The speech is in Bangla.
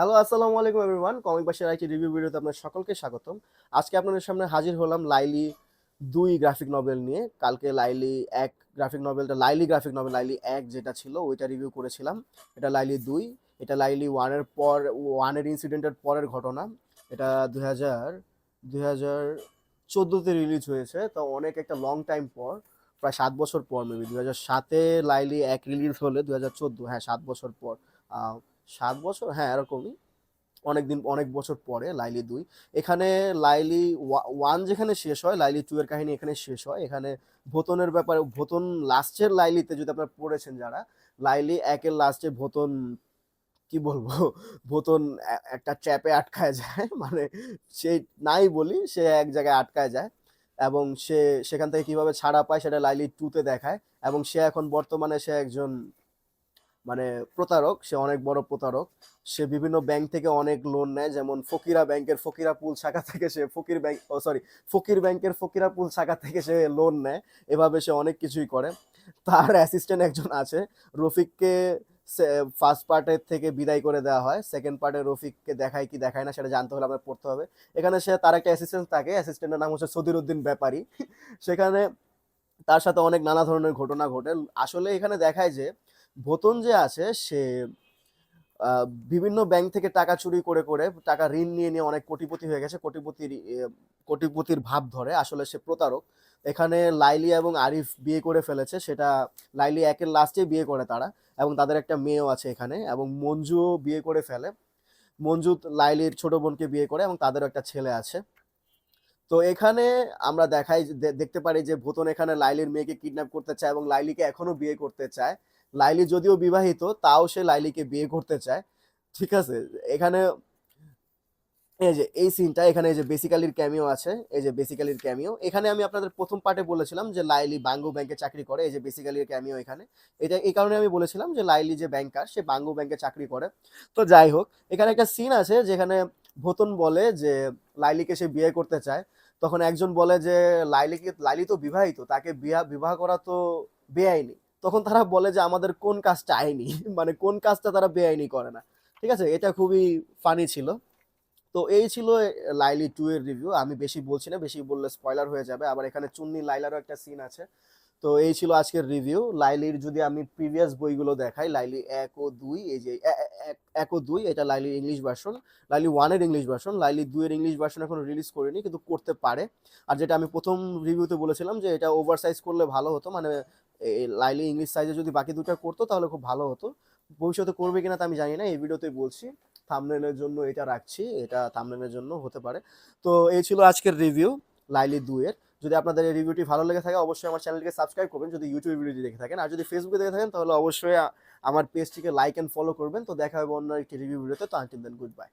হ্যালো আসসালামু আলাইকুম এভরিওয়ান কমিক বাসের একটি রিভিউ ভিডিওতে আপনার সকলকে স্বাগতম। আজকে আপনাদের সামনে হাজির হলাম লাইলি দুই গ্রাফিক নভেল নিয়ে। কালকে লাইলি এক গ্রাফিক নভেলটা লাইলি গ্রাফিক নভেল লাইলি এক যেটা ছিল, ওইটা রিভিউ করেছিলাম। এটা লাইলি দুই। এটা লাইলি ওয়ানের পর ওয়ানের ইনসিডেন্টের পরের ঘটনা। এটা দুই হাজার দুই হাজার চোদ্দোতে রিলিজ হয়েছে, তো অনেক একটা লং টাইম পর, প্রায় সাত বছর পর মেবি দু হাজার সাতে লাইলি এক রিলিজ হলে দু হাজার চোদ্দ হ্যাঁ সাত বছর পর সাত বছর? হ্যাঁ এরকমই। অনেক দিন অনেক বছর পরে, লাইলি দুই। এখানে লাইলি ওয়ান যেখানে শেষ হয়, লাইলি টু এর কাহিনী এখানে শেষ হয়। এখানে ভোতনের ব্যাপারে, ভোতন লাস্টের লাইলিতে যদি আপনারা পড়েছেন যারা, লাইলি একের লাস্টে ভোতন, কি বলব, ভোতন একটা চ্যাপে আটকায় যায়। মানে সে নাই বলি, সে এক জায়গায় আটকায় যায়। এবং সে, সেখান থেকে কীভাবে ছাড়া পায় সেটা লাইলি টুতে দেখায়। এবং সে এখন বর্তমানে সে একজন মানে প্রতারক, সে অনেক বড় প্রতারক। সে বিভিন্ন ব্যাংক থেকে অনেক লোন নেয়, যেমন ফকিরা ব্যাংকের ফকিরা পুল শাখা থেকে সে ফকির ব্যাংক ও সরি ফকির ব্যাংকের ফকিরা পুল শাখা থেকে সে লোন নেয়। এভাবে সে অনেক কিছুই করে। তার অ্যাসিস্ট্যান্ট একজন আছে, রফিককে ফার্স্ট পার্টের থেকে বিদায় করে দেওয়া হয়। সেকেন্ড পার্টে রফিককে দেখায় কি দেখায় না, সেটা জানতে হলে আমাদের পড়তে হবে। এখানে সে, তার একটা অ্যাসিস্ট্যান্ট থাকে অ্যাসিস্ট্যান্টের নাম হচ্ছে সদির উদ্দিন ব্যাপারী। সেখানে তার সাথে অনেক নানা ধরনের ঘটনা ঘটে। আসলে এখানে দেখায় যে ভোতন যে আছে, সে বিভিন্ন ব্যাংক থেকে টাকা চুরি করে করে টাকা ঋণ নিয়ে নিয়ে অনেক কোটিপতি হয়ে গেছে। কোটিপতির কোটিপতির ভাব ধরে। আসলে সে প্রতারক। এখানে লাইলি এবং আরিফ বিয়ে করে ফেলেছে। সেটা লাইলি একের লাস্টে বিয়ে করে তারা এবং তাদের একটা মেয়েও আছে এখানে এবং মঞ্জুও বিয়ে করে ফেলে। মঞ্জু লাইলির ছোট বোনকে বিয়ে করে এবং তাদেরও একটা ছেলে আছে। তো এখানে আমরা দেখাই দেখতে পারি যে ভূতন এখানে লাইলির মেয়েকে কিডন্যাপ করতে চায় এবং লাইলিকে এখনও বিয়ে করতে চায়। লাইলি যদিও বিবাহিত, তাও সে লাইলিকে বিয়ে করতে চায়। ঠিক আছে? এখানে এই যে, এই সিনটা এখানে এই যে বেসিক্যালির ক্যামিও আছে। এই যে বেসিক্যালির ক্যামিও এখানে আমি আপনাদের প্রথম পার্টে বলেছিলাম যে লাইলি বাঙ্গু ব্যাংকে চাকরি করে। এই যে বেসিক্যালির ক্যামিও এখানে। এটা, এই কারণে আমি বলেছিলাম যে লাইলি যে ব্যাংকার সে বাঙ্গু ব্যাংকে চাকরি করে। তো যাই হোক, এখানে একটা সিন আছে যেখানে ভোতন বলে যে লাইলিকে সে বিয়ে করতে চায়। তখন একজন বলে যে, লাইলিকে, লাইলি তো বিবাহিত, তাকে বিয়া, বিবাহ করা তো বেআইনি। তখন তারা বলে যে আমাদের কোন কাজটা আইনি? মানে কোন কাজটা তারা বেআইনি করে না। ঠিক আছে? এটা খুবই ফানি ছিল। তো এই ছিল লাইলি টু এর রিভিউ আমি বেশি বলছি না, বেশি বললে স্পয়লার হয়ে যাবে। আবার এখানে চুন্নি লাইলারও একটা সিন আছে। তো এই ছিল আজকের রিভিউ লাইলির যদি আমি প্রিভিয়াস বইগুলো দেখাই, লাইলি এক ও দুই, এই যে এক- ও দুই, এটা লাইলির ইংলিশ ভার্সন লাইলি ওয়ানের ইংলিশ ভার্সন লাইলি দুইয়ের ইংলিশ ভার্সন এখনও রিলিজ করিনি, কিন্তু করতে পারে। আর যেটা আমি প্রথম রিভিউতে বলেছিলাম যে এটা ওভার সাইজ করলে ভালো হতো মানে লাইলি ইংলিশ সাইজে যদি বাকি দুটা করতো তাহলে খুব ভালো হতো। ভবিষ্যতে করবে কিনা তা আমি জানি না, এই ভিডিওতে বলছি। থামনেলের জন্য এটা রাখছি, এটা থামনেলের জন্য হতে পারে। তো এই ছিল আজকের রিভিউ লাইলি দুয়ের যদি আপনাদের এই রিভিউটি ভালো লেগে থাকে, অবশ্যই আমার চ্যানেলকে সাবস্ক্রাইব করবেন, যদি ইউটিউব ভিডিওটি দেখে থাকেন। আর যদি ফেসবুকে দেখে থাকেন, তাহলে অবশ্যই আমার পেজটিকে লাইক অ্যান্ড ফলো করবেন। তো দেখা হবে অন্য একটি রিভিউ ভিডিওতে তো আনটিল দেন গুড বাই